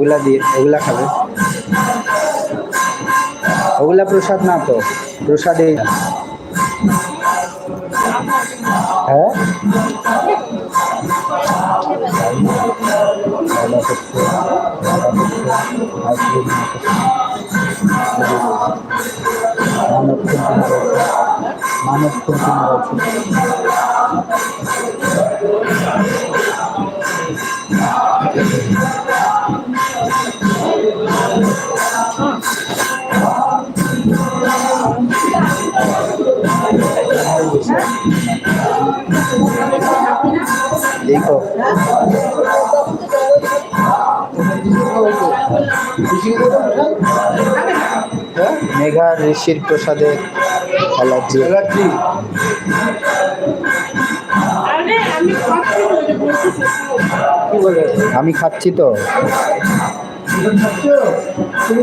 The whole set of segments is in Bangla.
ওগুলা দিয়ে ওগুলা খাবে। ওগুলা প্রসাদ না তো প্রসাদে হ্যাঁ? মানব দেখো। মেঘা ঋষির প্রসাদে অ্যালার্জি খাচ্ছি আমি খাচ্ছি তো। তুমি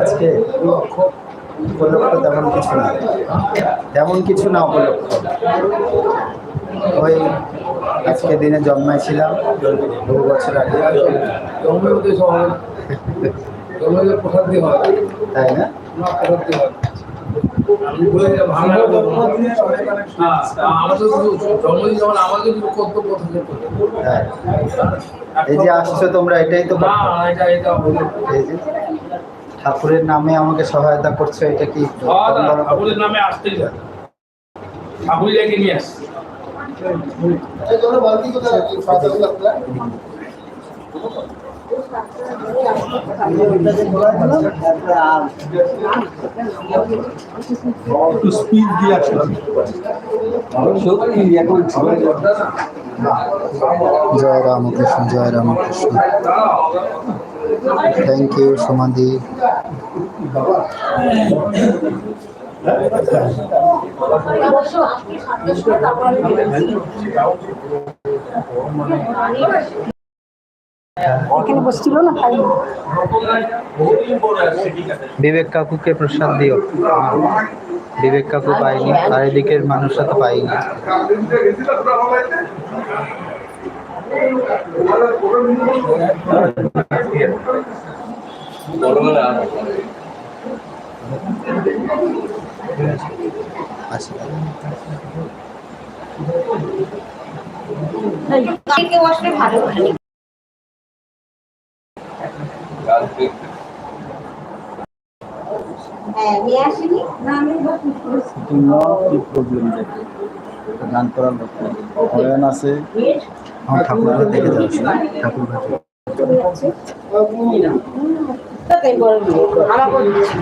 আজকে উপলক্ষ তেমন কিছু না তেমন কিছু না উপলক্ষ। ওই আজকে দিনে জন্মাইছিলাম বহু বছর আগে। হয় তাই না? প্রসাদ এই যে আসছো তোমরা এটাই তো ঠাকুরের নামে আমাকে সহায়তা করছ এটা কি ঠাকুরের নামে আসতেই ঠাকুর নিয়ে আসছে। বালতি কোথায়? একটু স্পিড দিয়ে আসলাম। জয় রামকৃষ্ণ জয় রামকৃষ্ণ। থ্যাংক ইউ সমাধি এখানে বসছিল না? তাই বিবেক কাকুকে প্রসাদ দিও। বিবেক কাকু পাইনি আর এদিকের মানুষরা তো পাইনি আচ্ছা কালকে বসলে ভালো হয় হ্যাঁ নিয়ে আসিনি না আমি কি প্রবলেম দেখে? গান করার লোক নেই। আছে। আমার ঠাকুর ঘর দেখে যাচ্ছি ঠাকুর ঘর তাই বলে আমার বলছি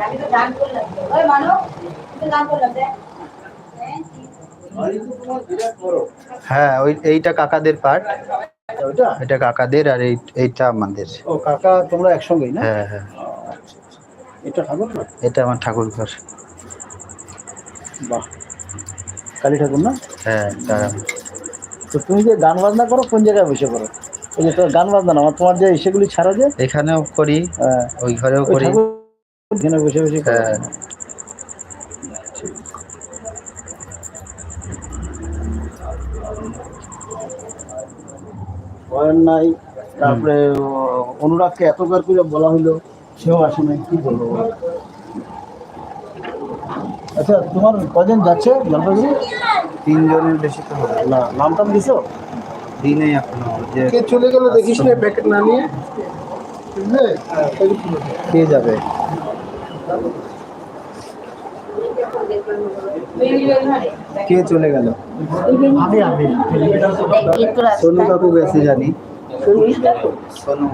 আমি তো গান করলাম। ওই মানো তো গান করলাম দেখ। হ্যাঁ ওই এইটা কাকাদের পার্ট এটা কাকাদের আর এই এইটা আমাদের। ও কাকা তোমরা একসঙ্গেই না? হ্যাঁ হ্যাঁ। এটা ঠাকুর না? এটা আমার ঠাকুর ঘর। বাহ। কালী ঠাকুর না? হ্যাঁ দাঁড়ান তো তুমি যে গান বাজনা করো কোন জায়গায় বসে করো ওই যে গান বাজনা না তোমার যে সেগুলি ছাড়া যে? এখানেও করি হ্যাঁ, ওই ঘরেও করি। এখানে বসে বসে হ্যাঁ। ভয়ের নাই। তারপরে অনুরাগকে এতবার করে বলা হলো সেও আসে নাই কি বলব? আচ্ছা তোমার কজন যাচ্ছে জলপাইগুড়ি? তিনজনের বেশি তো হবে। না নাম টাম দিছো? দিনে এখনও যে কে চলে গেল দেখিস না প্যাকেট না নিয়ে? কে যাবে? কে চলে গেল? আমি আমি। সোনু কাকু গেছে জানি। সোনু।